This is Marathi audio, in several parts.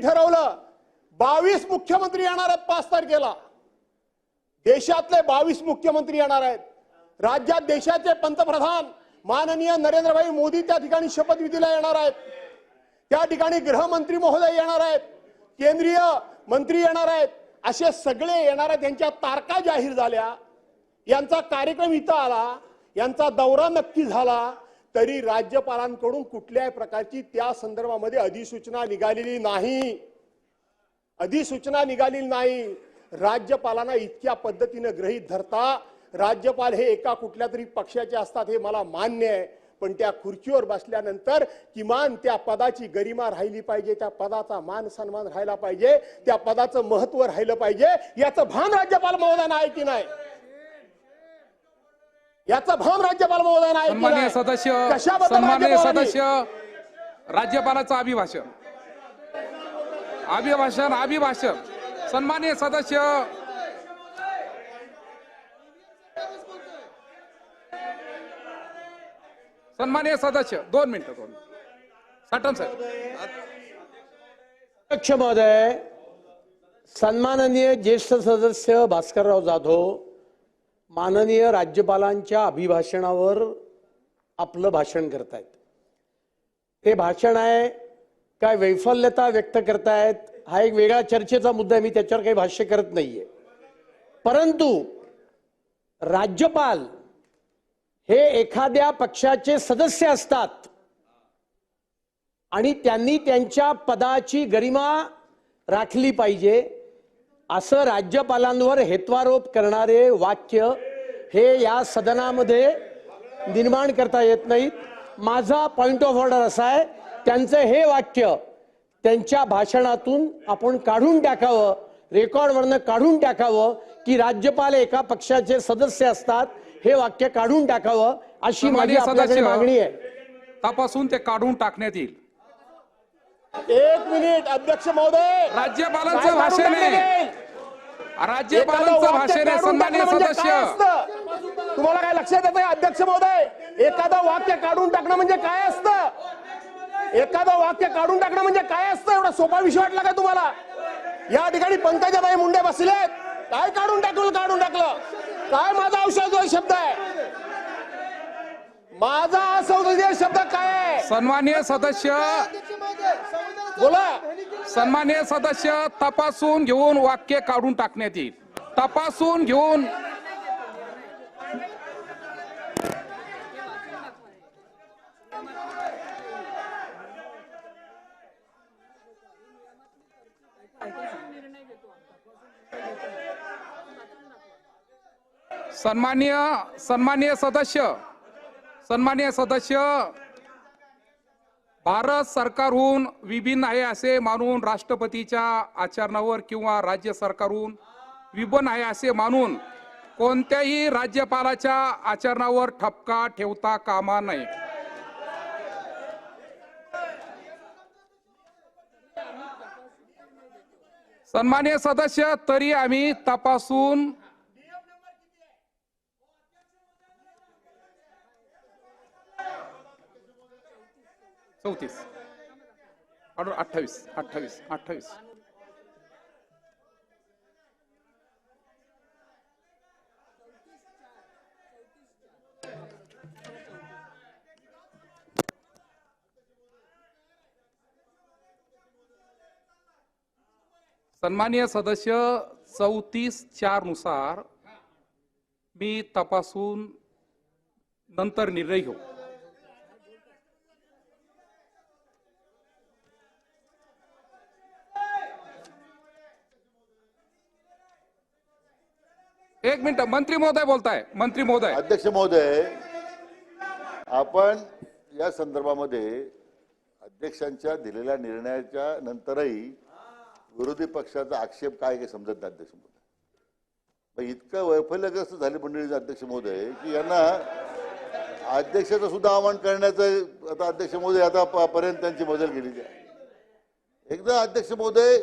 ठरवलं. बावीस मुख्यमंत्री येणार आहेत पाच तारखेला. देशातले बावीस मुख्यमंत्री येणार आहेत. राज्यात देशाचे पंतप्रधान माननीय नरेंद्रभाई मोदी त्या ठिकाणी शपथविधीला येणार आहेत. त्या ठिकाणी गृहमंत्री महोदय येणार आहेत. केंद्रीय मंत्री येणार आहेत. असे सगळे येणार आहेत. यांच्या तारखा जाहीर झाल्या. यांचा कार्यक्रम इथं आला. यांचा दौरा नक्की झाला. तरी राज्यपालांकडून कुठल्याही प्रकारची त्या संदर्भामध्ये अधिसूचना निघालेली नाही. अधिसूचना निघालेली नाही. राज्यपालांना इतक्या पद्धतीनं ग्रहीत धरता राज्यपाल हे एका कुठल्या तरी पक्षाचे असतात हे मला मान्य आहे. पण त्या खुर्चीवर बसल्यानंतर किमान त्या पदाची गरिमा राहिली पाहिजे त्या पदाचा मान सन्मान राहिला पाहिजे त्या पदाचं महत्त्व राहिलं पाहिजे याचं भान राज्यपाल महोदयांना आहे की नाही? याचं भान राज्यपाल नाही? सदस्य राज्यपालांनी- सदस्य राज्यपालाचं अभिभाषण. अभिभाषण अभिभाषण. सन्माननीय सदस्य. सन्माननीय सदस्य दोन मिनिटं दोन साठन साहेब. अध्यक्ष महोदय सन्माननीय ज्येष्ठ सदस्य भास्करराव जाधव माननीय राज्यपालांच्या अभिभाषणावर आपलं भाषण करतायत. ते भाषण आहे काय वैफल्यता व्यक्त करतायत हा एक वेगळा चर्चेचा मुद्दा आहे मी त्याच्यावर काही भाष्य करत नाहीये. परंतु राज्यपाल हे एखाद्या पक्षाचे सदस्य असतात आणि त्यांनी त्यांच्या पदाची गरिमा राखली पाहिजे असं राज्यपालांवर हेत्वारोप करणारे वाक्य हे या सदनामध्ये निर्माण करता येत नाहीत माझा पॉइंट ऑफ ऑर्डर असा आहे त्यांचं हे वाक्य त्यांच्या भाषणातून आपण काढून टाकावं रेकॉर्डवरनं काढून टाकावं की राज्यपाल एका पक्षाचे सदस्य असतात हे वाक्य काढून टाकावं अशी माझी. मागणी आहे तपासून ते काढून टाकण्यात येईल एक मिनिट अध्यक्ष महोदय. राज्यपालांचं भाषण आहे? राज्यपालांचं भाषण आहे टाकणं म्हणजे सदस्य? तुम्हाला काय लक्षात येत अध्यक्ष महोदय? एखादं वाक्य काढून टाकणं म्हणजे काय असतं? एखादं वाक्य काढून टाकणं म्हणजे काय असतं? एवढा सोपा विषय वाटला का तुम्हाला? या ठिकाणी पंकजाबाई मुंडे बसलेत. काय काढून टाकलं काढून टाकलं? काय माझा औषध शब्द आहे? माझा असंसदीय शब्द काय आहे? सन्माननीय सदस्य बोला. सन्मान्य सदस्य तपासून घेऊन वाक्य काढून टाकण्यात येईल. तपासून घेऊन. सन्मान्य सन्मान्य सदस्य सन्मान्य सदस्य. भारत सरकारहून विभिन्न आहे असे मानून राष्ट्रपतीच्या आचरणावर किंवा राज्य सरकारहून विभिन्न आहे असे मानून कोणत्याही राज्यपालाच्या आचरणावर ठपका ठेवता कामा नये. सन्मान्य सदस्य तरी आम्ही तपासून चौतीस. अठ्ठावीस अठ्ठावीस अठ्ठावीस. सन्मान्य सदस्य चौतीस चारनुसार मी तपासून नंतर निर्णय घेऊ. एक मिनिट मंत्री महोदय बोलताय. मंत्री महोदय. अध्यक्ष महोदय आपण या संदर्भामध्ये अध्यक्षांच्या दिलेल्या निर्णयाच्या नंतरही विरोधी पक्षाचा आक्षेप काय हे समजत नाही अध्यक्ष महोदय. इतकं वैफल्यग्रस्त झाली मंडळी अध्यक्ष महोदय की यांना अध्यक्षाचं सुद्धा आवाहन करण्याचं आता अध्यक्ष महोदय आता पर्यंत त्यांची बदल गेलेली आहे. एकदा अध्यक्ष महोदय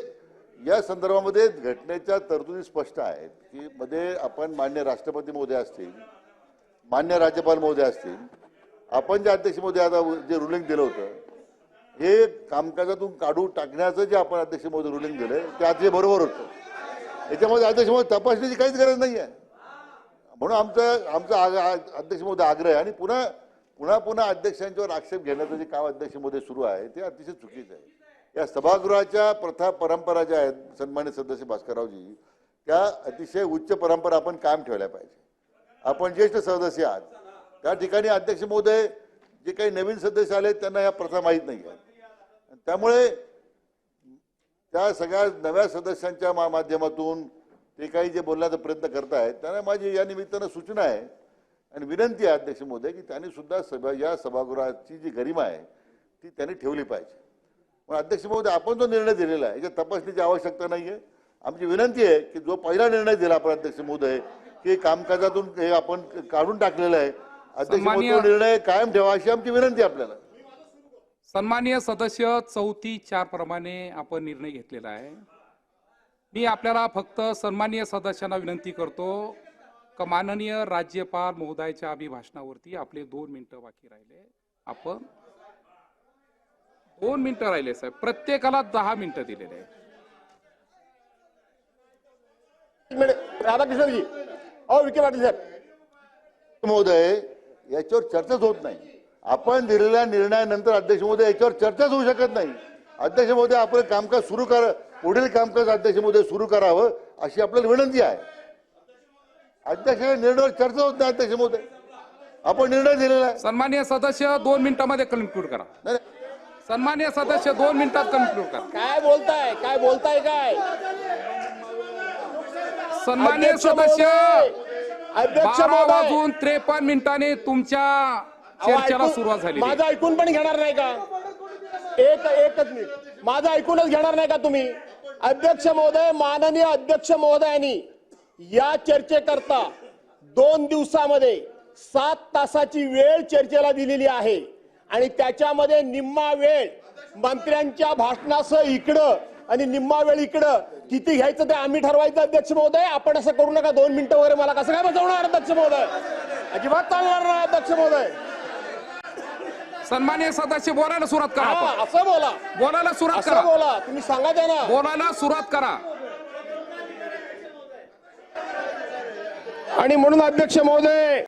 या संदर्भामध्ये घटनेच्या तरतुदी स्पष्ट आहेत की मध्ये आपण मान्य राष्ट्रपती महोदय असतील मान्य राज्यपाल महोदय असतील आपण जे अध्यक्ष महोदय आता जे रुलिंग दिलं होतं हे कामकाजातून काढून टाकण्याचं जे आपण अध्यक्ष महोदय रुलिंग दिलं ते आज बरोबर होतं. याच्यामध्ये अध्यक्ष महोदय तपासण्याची काहीच गरज नाही आहे म्हणून आमचं आमचा आग- अध्यक्ष महोदय आग्रह आहे आणि पुन्हा पुन्हा पुन्हा अध्यक्षांच्यावर आक्षेप घेण्याचं जे काम अध्यक्ष महोदय सुरू आहे ते अतिशय चुकीचं आहे. या सभागृहाच्या प्रथा परंपरा ज्या आहेत सन्मानित सदस्य भास्कररावजी त्या अतिशय उच्च परंपरा आपण कायम ठेवल्या पाहिजे. आपण ज्येष्ठ सदस्य आहात. त्या ठिकाणी अध्यक्ष महोदय जे काही नवीन सदस्य आले त्यांना या प्रथा माहीत नाही आहेत. त्यामुळे त्या सगळ्या नव्या सदस्यांच्या मा- माध्यमातून ते काही जे बोलण्याचा प्रयत्न करतायत त्यांना माझी या निमित्तानं सूचना आहे आणि विनंती आहे अध्यक्ष महोदय की त्यांनी सुद्धा सभा या सभागृहाची जी गरिमा आहे ती त्यांनी ठेवली पाहिजे. पण अध्यक्ष महोदय आपण जो निर्णय दिलेला आहे याच्या तपासणीची आवश्यकता नाही आहे आमची विनंती आहे की जो पहिला निर्णय दिला आपण अध्यक्ष महोदय की कामकाजातून हे आपण काढून टाकलेलं आहे. अध्यक्ष निर्णय कायम ठेवा अशी आमची विनंती आहे आपल्याला. सन्मान्य सदस्य चौथी चार प्रमाणे आपण निर्णय घेतलेला आहे. मी आपल्याला फक्त सन्मान्य सदस्यांना विनंती करतो का माननीय राज्यपाल महोदयाच्या अभिभाषणावरती आपले दोन मिनिटं बाकी राहिले. आपण दोन मिनिटं राहिले साहेब. प्रत्येकाला दहा मिनिटं दिलेले राधाकृष्णजी अहो विखे पाटील साहेब. महोदय याच्यावर चर्चाच होत नाही. आपण दिलेल्या निर्णयानंतर अध्यक्ष महोदय याच्यावर चर्चाच होऊ शकत नाही. अध्यक्ष महोदय आपलं कामकाज सुरू कर पुढील कामकाज अध्यक्ष महोदय सुरू करावं अशी आपल्याला विनंती आहे. अध्यक्ष निर्णयावर चर्चा होत नाही अध्यक्ष महोदय. आपण निर्णय दिलेला आहे. सन्मान्य सदस्य दोन मिनिटामध्ये कन्क्लूड करा. नाही, सन्मान्य सदस्य दोन मिनिटात कन्क्लूड करा. काय बोलताय? काय बोलताय काय? सन्मान्य अध्यक्ष सदस्य अध्यक्ष बारा महोदय. वाजून त्रेपन्न मिनिटांनी तुमच्या अहो, चर्चेला ऐकून- सुरुवात झाली माझं ऐकून पण घेणार नाही का? एक एकच मिनिट. माझं ऐकूनच घेणार नाही का तुम्ही? अध्यक्ष महोदय माननीय अध्यक्ष महोदयांनी या चर्चेकरता दोन दिवसामध्ये सात तासाची वेळ चर्चेला दिलेली आहे. आणि त्याच्यामध्ये निम्मा वेळ मंत्र्यांच्या भाषणासह इकडं आणि निम्मा वेळ इकडं किती घ्यायचं ते आम्ही ठरवायचं अध्यक्ष महोदय. आपण असं करू नका. दोन मिनिटं वगैरे मला कसं काय बसवणार अध्यक्ष महोदय? अजिबात चालणार नाही अध्यक्ष महोदय. सन्मान्य सदस्य बोलायला सुरुवात करा हा, असं बोला. बोलायला सुरुवात असं करा. बोला. तुम्ही सांगा त्यांना. बोलायला सुरुवात करा. आणि म्हणून अध्यक्ष महोदय